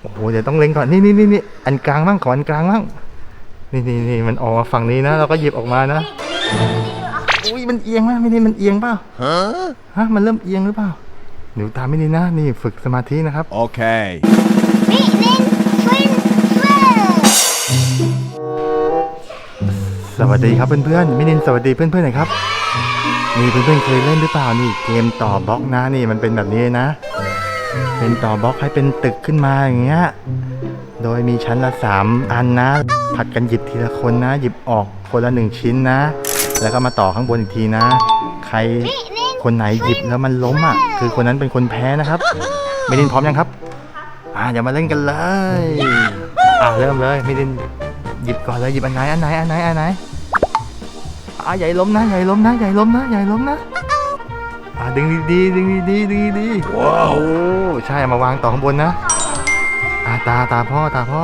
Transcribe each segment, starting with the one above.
โอ้โหเดี๋ยวต้องเล็งก่อนนี่นี่นี่นี่อันกลางบ้างขออันกลางบ้างนี่นี่นี่มันออกมาฝั่งนี้นะ เราก็หยิบออกมานะอุ้ยมันเอียงไหมไม่ได้มันเอียงเปล่าฮะมันเริ่มเอียงหรือเปล่าหนูตามไม่ดีนะนี่ฝึกสมาธินะครับ Okay. มิลินทวินเฟลสวัสดีครับเพื่อนๆมินินสวัสดีเพื่อนๆหน่อยครับนี่เพื่อนๆเคยเล่นหรือเปล่านี่เกมต่อบล็อกนะนี่มันเป็นแบบนี้นะ เป็นต่อบล็อกให้เป็นตึกขึ้นมาอย่างเงี้ย โดยมีชั้นละสามอันนะ ผัดกันหยิบทีละคนนะ หยิบออกคนละหนึ่งชิ้นนะ แล้วก็มาต่อข้างบนอีกทีนะ ใครคนไหนหยิบแล้วมันล้มอะ คือคนนั้นเป็นคนแพ้นะครับมินินพร้อมยังครับ อ่าเดี๋ยวมาเล่นกันเลย อ่าเริ่มเลยมินินหยิบก่อนเลยหยิบอันไหนอันไหนอันไหนอันไหนอ่าใหญ่ล้มนะใหญ่ล้มนะใหญ่ล้มนะใหญ่ล้มนะ อะดึงดีดึงดีดึงดีๆว้าวใช่มาวางต่อข้างบนนะอะตาตาพ่อตาพ่อ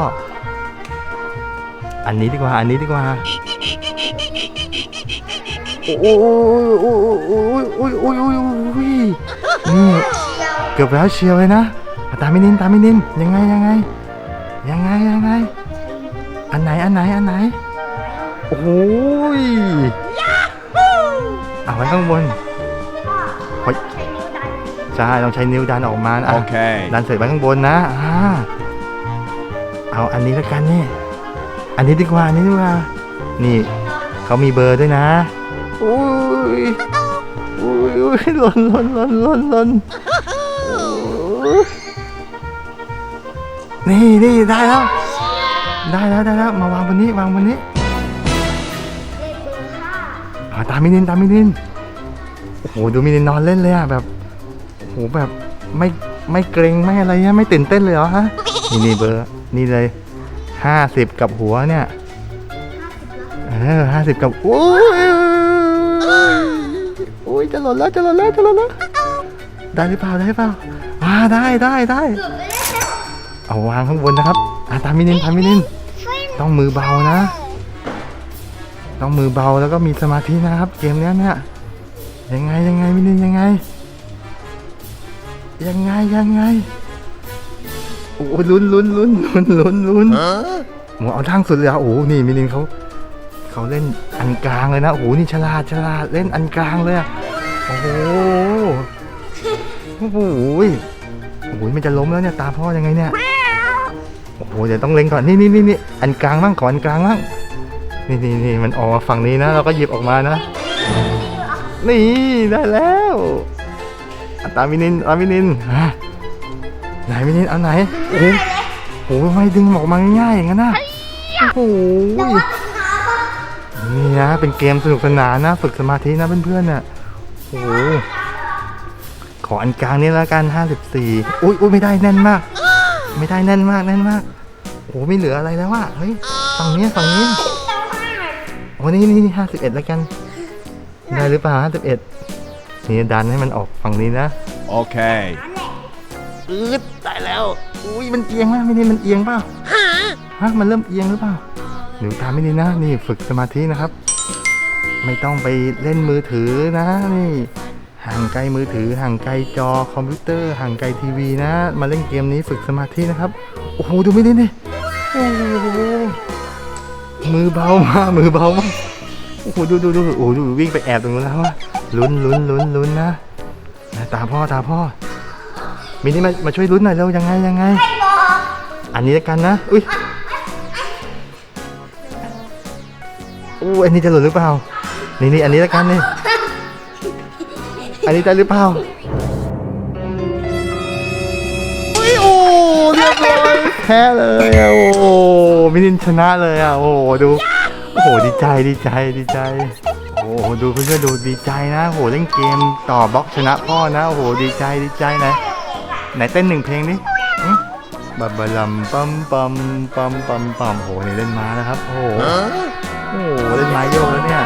อันนี้ดีกว่าอันนี้ดีกว่าโอ้ยโอ้ยโอ้ยโอ้ยโอ้ยโอ้ยโอ้ยนี่เกือบแล้วเชียวเลยนะตาไม่นินตาไม่นินยังไงยังไง ยังไงยังไง อันไหนอันไหนอันไหนโอ้ยเอาไว้ข้างบน ใช่ต้องใช้นิ้วดันออกมานะอะ Okay. ดันเสร็จไว้ข้างบนนะอ่าเอาอันนี้แล้วกันนี่อันนี้ดีกว่าอันนี้ดีกว่านี่เขามีเบอร์ด้วยนะอุ้ยอุ้ยอุ้ยหล่นหล่นหล่นหล่นหล่นโอ้ยนี่นี่ได้แล้ว ได้แล้วได้แล้วมาวางบนนี้วางบนนี้อ่าตามมินินตามมินินโอ้โหดูมินินนอนเล่นเลยอะแบบ โอ้โหแบบไม่ไม่เกรงไม่อะไรเนี่ยไม่ตื่นเต้นเลยเหรอฮะนี่นี่เบอร์นี่เลยห้าสิบกับหัวเนี่ยเออห้าสิบกับโอ้ยโอ้ยจะหล่นแล้วจะหล่นแล้วจะหล่นแล้วได้หรือเปล่าได้หรือเปล่าอ่าได้ได้ได้เอาวางข้างบนนะครับอ่าตามมินินตามมินินต้องมือเบานะ ต้องมือเบาแล้วก็มีสมาธินะครับ เกมเนี้ยเนี่ยยังไงยังไงมินินยังไง ยังไงยังไง โอ้ลุ้นลุ้นลุ้นลุ้นลุ้นลุ้นหมูเอาทางสุดเลยอะโอ้โหนี่มิลินเขาเขาเล่นอันกลางเลยนะโอ้โหนี่ฉลาดฉลาดเล่นอันกลางเลยอะโอ้โหโอ้โหโอ้โหมันจะล้มแล้วเนี่ยตาพ่อยังไงเนี่ยโอ้โหเดี๋ยวต้องเล็งก่อนนี่นี่นี่นี่อันกลางบ้างขออันกลางบ้างนี่นี่นี่มันออกมาฝั่งนี้นะ เราก็หยิบออกมานะ นี่ได้แล้วอะ ตามมินินตามมินินฮะไหนมินินเอาไหนโอ้โหโอ้โหทำไม่ดึงออกมาง่ายๆอย่างนั้นนะโอ้โหนี่นะเป็นเกมสนุกสนานนะ ฝึกสมาธินะเพื่อนๆน่ะโอ้โหขออันกลางนี้แล้วกัน54อุ้ยอุ้ยไม่ได้แน่นมาก ไม่ได้แน่นมากแน่นมากโอ้โหไม่เหลืออะไรแล้วว่ะเฮ้ยฝั่งนี้ฝั่งนี้โอ้นี่นี่นี่ห้าสิบเอ็ดแล้วกัน ได้หรือเปล่าห้าสิบเอ็ด นี่ดันให้มันออกฝั่งนี้นะ Okay. อืดได้แล้ว อุ้ยมันเอียงมากไม่ได้มันเอียงเปล่าฮะมันเริ่มเอียงหรือเปล่าหนูตามไม่ดีนะนี่ฝึกสมาธินะครับ ไม่ต้องไปเล่นมือถือนะนี่ห่างไกลมือถือห่างไกลจอคอมพิวเตอร์ห่างไกลทีวีนะ มาเล่นเกมนี้ฝึกสมาธินะครับโอ้โหดูไม่ได้นี่โอ้โหมือเบามากมือเบามากโอ้โหดูดูดูโอ้โหดูวิ่งไปแอบตรงนู้นแล้วอะ ลุ้นลุ้นลุ้นลุ้นนะนะตาพ่อตาพ่อมินี่มามาช่วยลุ้นหน่อยเร็วยังไงยังไง อันนี้แล้วกันนะ อุ้ยอู้อันนี้จะหล่นหรือเปล่า นี่นี่อันนี้แล้วกันนี่ อันนี้ได้หรือเปล่า อุ้ยโอ้เรียบร้อยแพ้เลยอะโอ้มินินชนะเลยอะโอ้ดู โอ้โหดีใจดีใจดีใจโอ้โหดูเพื่อนๆดูดีใจนะโอ้โหเล่นเกมต่อบล็อกชนะพ่อนะโอ้โหดีใจดีใจนะไหนเต้นหนึ่งเพลงดิบับบลลัมปัมปัมปัมปัมปัมโอ้โหนี่เล่นม้าแล้วครับโอ้โหโอ้โหเล่นม้าโยกแล้วเนี่ย